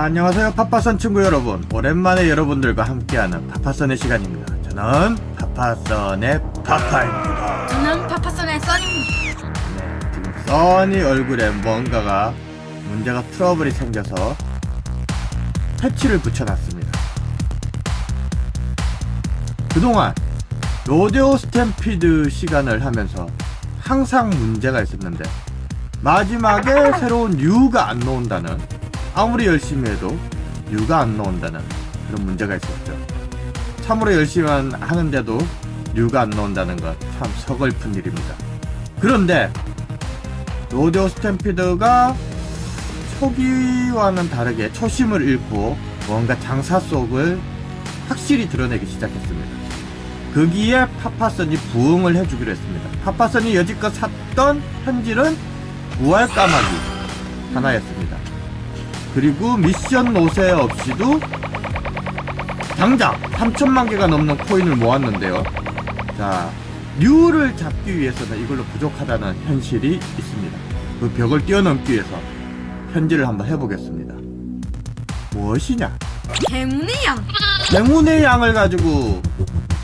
자, 안녕하세요. 파파선 친구 여러분. 오랜만에 여러분들과 함께하는 파파선의 시간입니다. 저는 파파선의 파파입니다. 저는 파파선의 써니입니다. 네, 지금 써니 얼굴에 뭔가가 문제가 트러블이 생겨서 패치를 붙여놨습니다. 그동안 로데오 스탬피드 시간을 하면서 항상 문제가 있었는데 마지막에 새로운 류가 안 나온다는 아무리 열심히 해도 류가 안 나온다는 그런 문제가 있었죠. 참으로 열심히 하는데도 류가 안 나온다는 건 참 서글픈 일입니다. 그런데 로데오 스탬피드가 초기와는 다르게 초심을 잃고 뭔가 장사 속을 확실히 드러내기 시작했습니다. 거기에 파파선이 부응을 해주기로 했습니다. 파파선이 여지껏 샀던 현질은 부활 까마귀 하나였습니다. 그리고 미션 노세 없이도 당장 3천만 개가 넘는 코인을 모았는데요. 자, 류를 잡기 위해서는 이걸로 부족하다는 현실이 있습니다. 그 벽을 뛰어넘기 위해서 현질을 한번 해보겠습니다. 무엇이냐? 행운의 양. 행운의 양을 가지고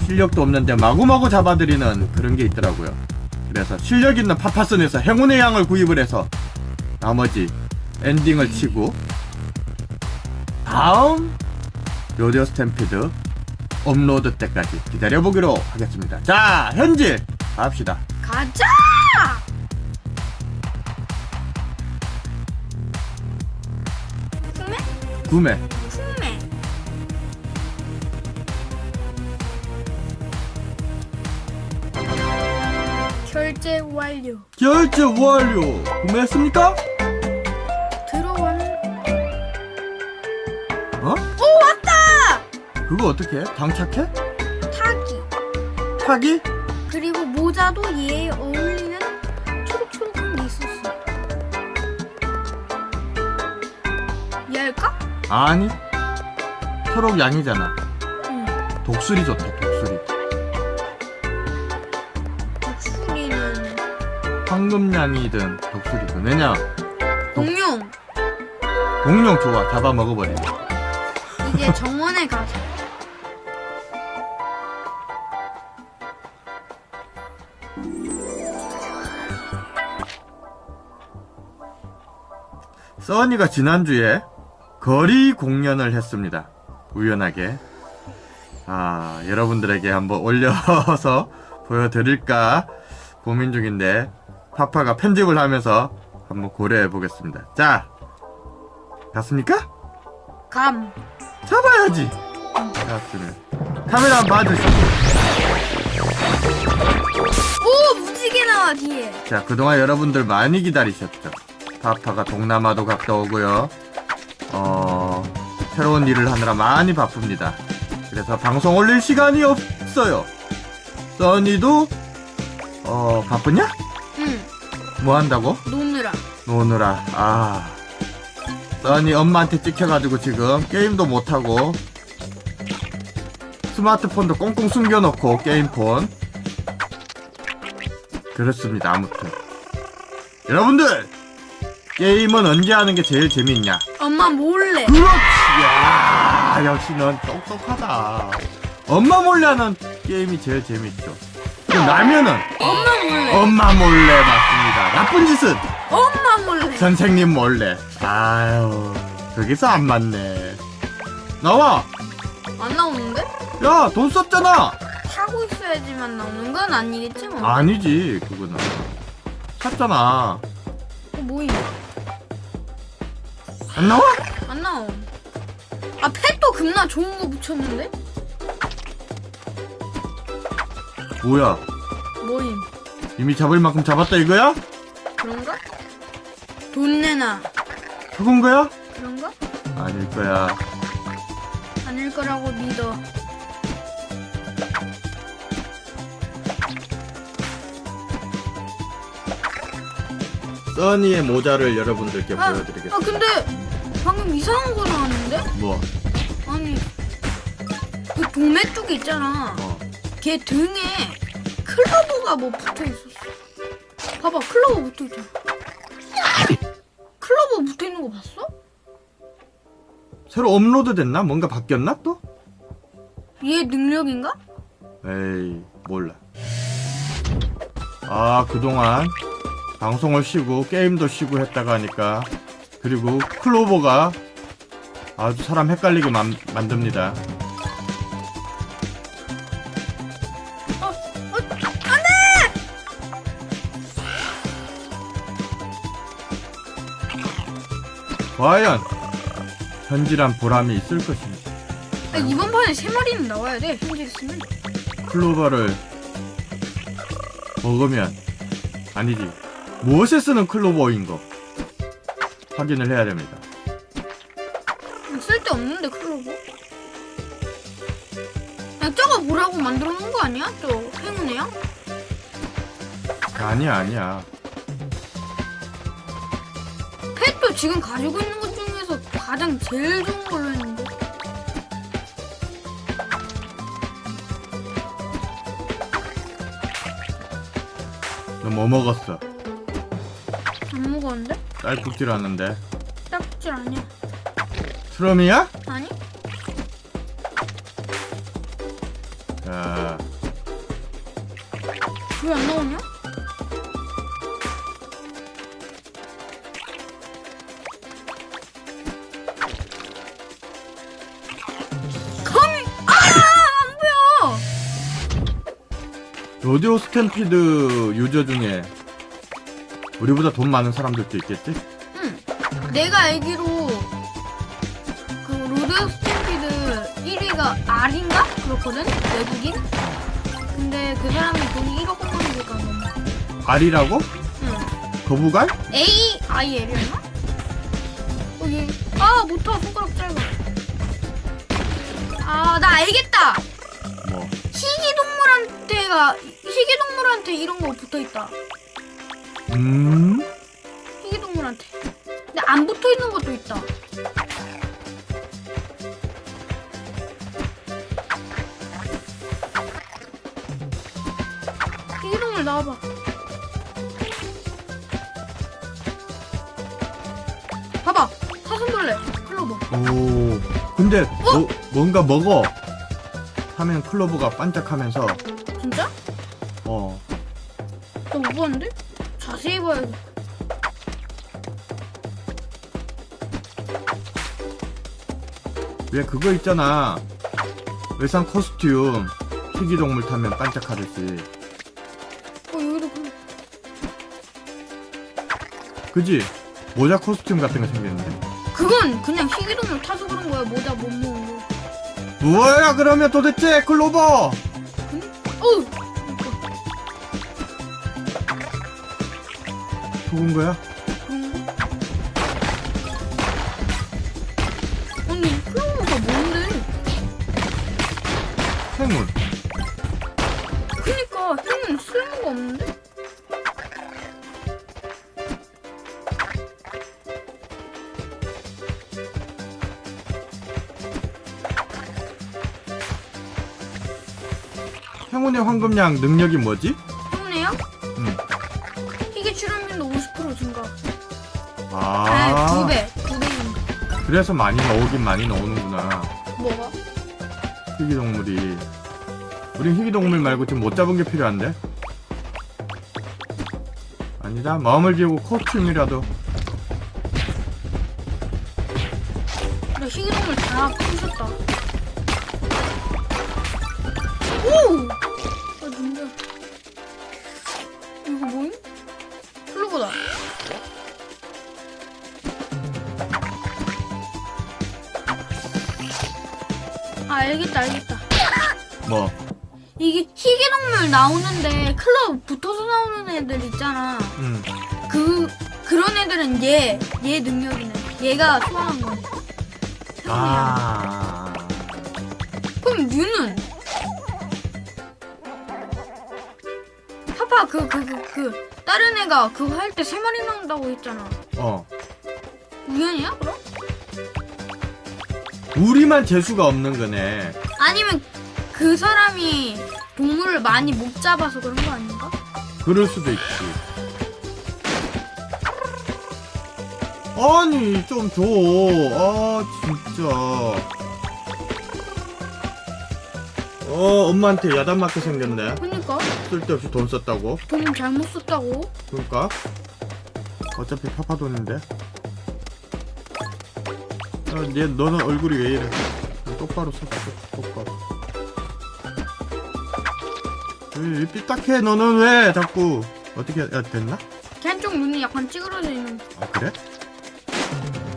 실력도 없는데 마구마구 잡아들이는 그런 게 있더라고요. 그래서 실력 있는 파파슨에서 행운의 양을 구입을 해서 나머지 엔딩을 치고 다음 로데오 스탬피드 업로드 때까지 기다려보기로 하겠습니다. 자, 현질 갑시다. 가자! 꿈에? 구매. 꿈에. 결제 완료. 결제 완료. 구매했습니까? 그거 어떻게 해? 장착해? 타기. 타기? 그리고 모자도 얘에 어울리는 초록초록한 게 있었어. 얘 할까? 아니. 초록 양이잖아. 응. 독수리 좋다, 독수리. 독수리는 황금양이든 독수리든. 왜냐? 공룡. 공룡 좋아. 잡아 먹어버려. 이제 정원에 가자. 써니가 지난주에 거리 공연을 했습니다. 우연하게. 아, 여러분들에게 한번 올려서 보여드릴까 고민 중인데, 파파가 편집을 하면서 한번 고려해 보겠습니다. 자, 갔습니까? 감. 잡아야지! 잡았으면. 카메라 한번 봐주시죠. 오 무지개 나와 뒤에. 자, 그동안 여러분들 많이 기다리셨죠? 파파가 동남아도 갔다 오고요. 어, 새로운 일을 하느라 많이 바쁩니다. 그래서 방송 올릴 시간이 없어요. 써니도, 어, 바쁘냐? 응. 뭐 한다고? 노느라. 노느라, 아. 써니 엄마한테 찍혀가지고 지금 게임도 못하고, 스마트폰도 꽁꽁 숨겨놓고, 게임폰. 그렇습니다, 아무튼. 여러분들! 게임은 언제 하는 게 제일 재밌냐? 엄마 몰래. 그렇지! 야 역시 넌 똑똑하다. 엄마 몰래 하는 게임이 제일 재밌죠. 그럼 라면은 엄마 몰래. 엄마 몰래 맞습니다. 나쁜 짓은 엄마 몰래. 선생님 몰래. 아유, 거기서 안 맞네. 나와! 안 나오는데? 야, 돈 썼잖아! 타고 있어야지만 나오는 건 아니겠지 뭐. 아니지, 그거는. 샀잖아. 어, 뭐임? 안 나와? 안 나옴. 아 펫도 겁나 좋은 거 붙였는데? 뭐야? 뭐임? 이미 잡을 만큼 잡았다 이거야? 그런가? 돈 내놔. 그건 거야? 그런가? 아닐 거야. 아닐 거라고 믿어. 써니의 모자를 여러분들께 아, 보여드리겠습니다. 아 근데 방금 이상한 거 나왔는데? 뭐? 아니 그 도매뚝 있잖아. 어. 걔 등에 클로버가 뭐 붙어 있었어. 봐봐 클로버 붙어 있잖아. 클로버 붙어 있는 거 봤어? 새로 업로드 됐나? 뭔가 바뀌었나 또? 얘 능력인가? 에이 몰라 아 그동안 방송을 쉬고 게임도 쉬고 했다가 하니까 그리고 클로버가 아주 사람 헷갈리게 만, 만듭니다 어, 어, 안 돼! 과연 현질한 보람이 있을 것인지 아, 이번 판에 세 마리는 나와야 돼. 현재 있으면. 클로버를 먹으면 아니지 무엇에 쓰는 클로버인 거 확인을 해야 됩니다 쓸데 없는데 클로버? 야 저거 뭐라고 만들어 놓은 거 아니야? 저 행운이야? 아니야 아니야 펫도 지금 가지고 있는 것 중에서 가장 제일 좋은 걸로 했는데. 너 뭐 먹었어? 안 먹었는데? 딸꾹질 하는데 딱질 아니야. 트럼이야? 아니? 자왜안 나오냐? 아! 안 보여! 로디오 스탬피드 유저 중에 우리보다 돈 많은 사람들도 있겠지? 응. 내가 알기로 그 로드 스탬피드 1위가 R인가? 그렇거든? 외국인? 근데 그 사람이 돈이 1억 원만이니까 너무. 알이라고? 응. 거부갈? A I L이었나? 여기 아 못하 손가락 짧아. 아 나 알겠다. 뭐 희귀 동물한테가 희귀 동물한테 이런 거 붙어 있다. 음? 희귀 동물한테. 근데 안 붙어 있는 것도 있다. 희귀 동물 나와봐. 봐봐 사슴벌레 클로버. 오 근데 뭐, 뭔가 먹어 하면 클로버가 반짝하면서 왜 그거 있잖아. 외상 코스튬 희귀동물 타면 반짝하듯이. 어 여기도 그 그지? 모자 코스튬 같은 거 생겼는데 그건 그냥 희귀동물 타서 그런 거야. 모자 못 먹은 거. 뭐야 그러면 도대체 클로버 근데 어우 속은 거야? 행운의 황금량 능력이 뭐지? 형네요? 응. 희귀 출연료도 50% 증가. 아, 아, 두 배, 두배 증가. 그래서 많이 나오긴 많이 나오는구나 뭐가? 희귀 동물이 우린 희귀 동물 말고 지금 못 잡은 게 필요한데? 아니다 마음을 비우고 코스튬이라도 나 희귀 동물 다 부셨다. 오! 알겠다, 알겠다. 뭐 이게 희귀동물 나오는데 클럽 붙어서 나오는 애들 있잖아. 음. 그, 그런 애들은 얘, 얘 능력이네. 얘가 소환한 거네. 아 그럼 뮤는? 파파 그 그 그 그 다른 애가 그거 할 때 세 마리 나온다고 했잖아. 어. 우연이야 그럼? 우리만 재수가 없는 거네 아니면 그 사람이 동물을 많이 못 잡아서 그런 거 아닌가? 그럴 수도 있지 아니 좀 줘. 아 진짜. 어 엄마한테 야단 맞게 생겼네. 그니까 쓸데없이 돈 썼다고. 돈 잘못 썼다고. 그러니까 어차피 파파 돈인데. 아, 얘 너는 얼굴이 왜 이래? 똑바로 서 똑바로. 왜 삐딱해? 너는 왜 자꾸 어떻게 야, 됐나? 걔 한쪽 눈이 약간 찌그러져 있는. 아 그래?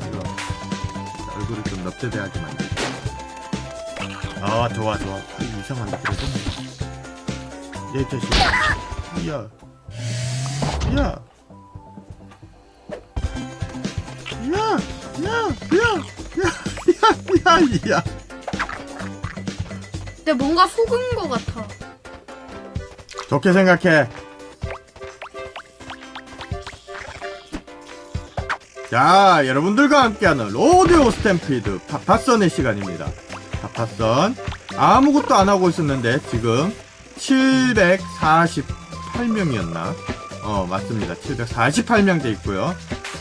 이거 얼굴을 좀 넙대대하게 만들자. 아 좋아 좋아. 아, 이상한데 그래도. 얘 자식. 야. 야. 야. 야. 야. 야. 야. 야. 야. 근데 뭔가 속은 거 같아. 좋게 생각해. 자, 여러분들과 함께하는 로데오 스탬피드 파파선의 시간입니다. 파파선 아무것도 안 하고 있었는데 지금 748명이었나? 어, 맞습니다. 748명 돼 있고요.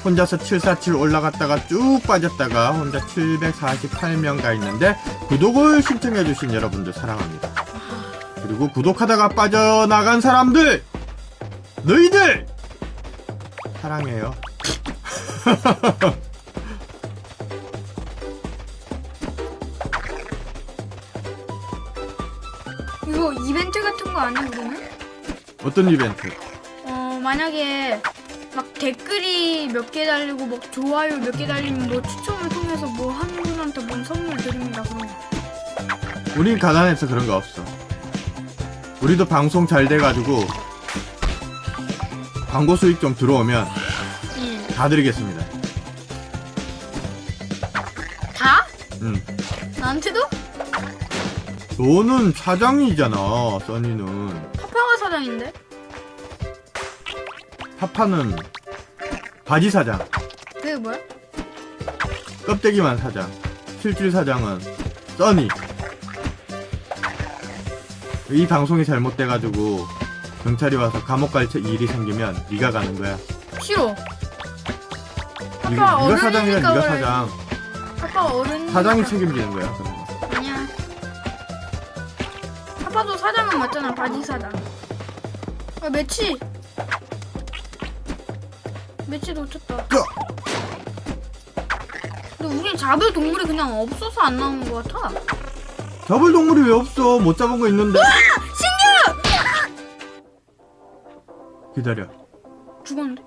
혼자서 747 올라갔다가 쭉 빠졌다가 혼자 748명 가 있는데 구독을 신청해주신 여러분들 사랑합니다. 그리고 구독하다가 빠져나간 사람들 너희들 사랑해요 이거 이벤트 같은 거 아니야 그러면? 어떤 이벤트 어 만약에 막 댓글이 몇 개 달리고 막 좋아요 몇 개 달리면 뭐 추첨을 통해서 뭐 한 분한테 뭔 선물 드립니다 그런 거. 우린 가난해서 그런 거 없어 우리도 방송 잘 돼가지고 광고 수익 좀 들어오면 응. 다 드리겠습니다 다? 응. 나한테도? 너는 사장이잖아 써니는 파파가 사장인데? 파파는 바지 사장 그게 뭐야? 껍데기만 사장 실질 사장은 써니 이 방송이 잘못돼가지고 경찰이 와서 감옥 갈 일이 생기면 네가 가는 거야 싫어. 네가, 네가 사장이라 네가 그래. 사장 파파 어른. 사장이 책임지는 거야 그런 거. 아니야. 파파도 사장은 맞잖아 바지 사장. 아 매치. 매치 놓쳤다. 야! 근데 우리 잡을 동물이 그냥 없어서 안 나오는 것 같아. 잡을 동물이 왜 없어 못 잡은 거 있는데 신규! 기다려 죽었는데?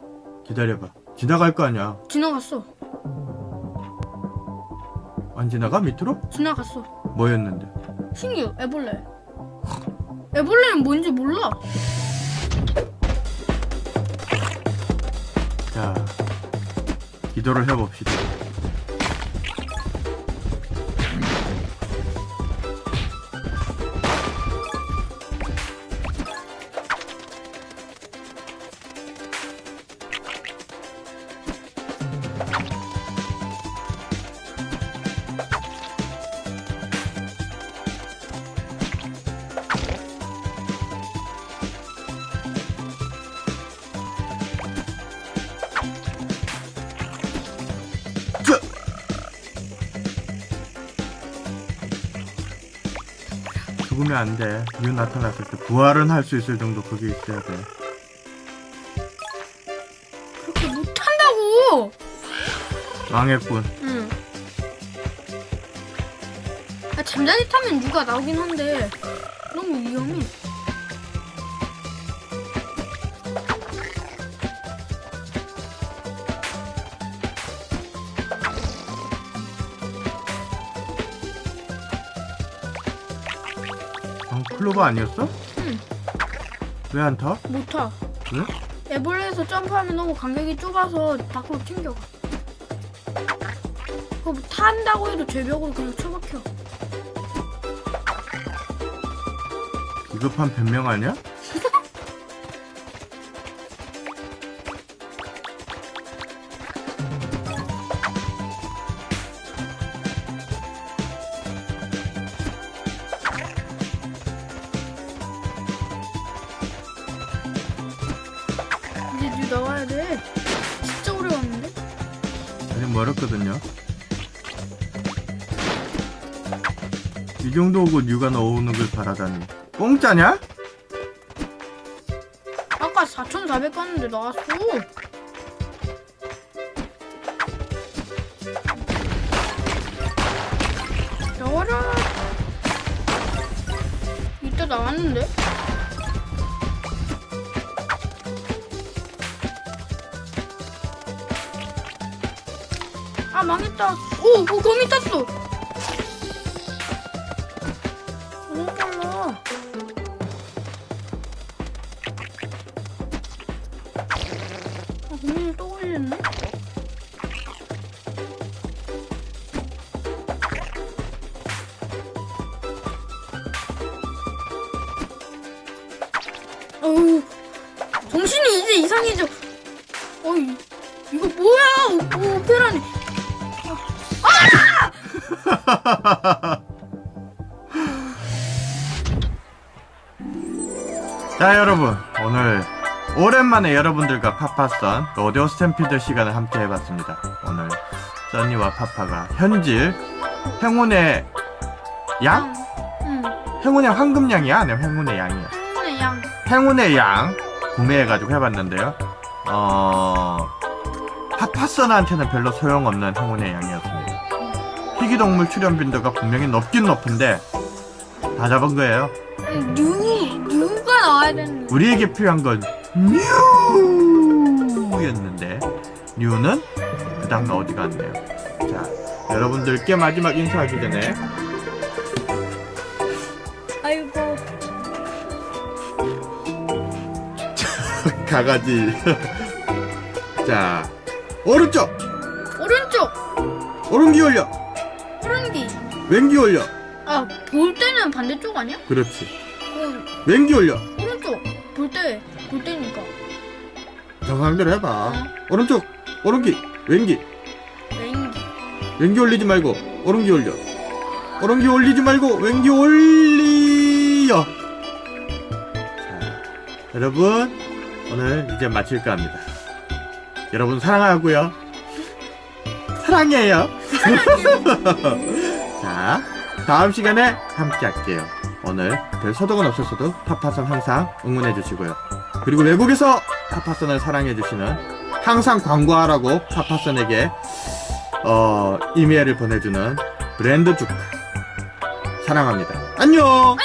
기다려봐 지나갈 거 아니야 지나갔어. 안 지나가 밑으로? 지나갔어. 뭐였는데 신규 애벌레. 애벌레는 뭔지 몰라. 자 기도를 해봅시다 죽으면 안 돼. 이유 나타났을 때 부활은 할 수 있을 정도 그게 있어야 돼. 그렇게 못한다고! 망했군. 응. 아, 잠자리 타면 누가 나오긴 한데 너무 위험해. 클로버 아니었어? 응. 왜 안 타? 못 타. 왜? 애벌레에서 점프하면 너무 간격이 좁아서 밖으로 튕겨가. 그거 뭐 탄다고 해도 절벽으로 그냥 쳐박혀. 비겁한 변명 아니야? 이 정도 오고 뉴가 나오는 걸 바라다니. 공짜냐? 아까 4,400 갔는데 나왔어. 나와라. 이따 나왔는데? 아 망했다. 오, 오 거미 땄어. 어우, 정신이 이제 이상해져. 어이, 이거 뭐야? 오, 오페라네. 자 여러분 오늘 오랜만에 여러분들과 파파선 로데오 스탬피드 시간을 함께 해봤습니다 오늘 써니와 파파가 현질 행운의 양? 응, 행운의 황금양이야? 아니면 행운의 양이야? 행운의 양. 행운의 양 구매해가지고 해봤는데요 어... 파파선한테는 별로 소용없는 행운의 양이었습니다 희귀동물 출연 빈도가 분명히 높긴 높은데 다 잡은 거예요 뉴, 뉴가 나와야 되는데. 우리에게 필요한 건 뉴였는데 뉴는 그 다음가 어디 갔네요. 자, 여러분들께 마지막 인사하기 전에 가가지. 자, 오른쪽, 오른쪽, 오른기 올려, 오른기. 왼기 올려. 아, 볼 때는 반대쪽 아니야? 그렇지. 그, 왼기 올려. 오른쪽. 볼 때, 볼 때니까. 정상대로 해봐. 어. 오른쪽, 오른기, 왼기, 왼기. 왼기 올리지 말고 오른기 올려. 오른기 올리지 말고 왼기 올리여. 자, 여러분 오늘 이제 마칠까 합니다. 여러분 사랑하고요. 사랑해요. 자, 다음 시간에 함께 할게요. 오늘 별 소득은 없었어도 파파선 항상 응원해 주시고요. 그리고 외국에서 파파선을 사랑해 주시는 항상 광고하라고 파파선에게 어, 이메일을 보내주는 브랜드 주카 사랑합니다. 안녕.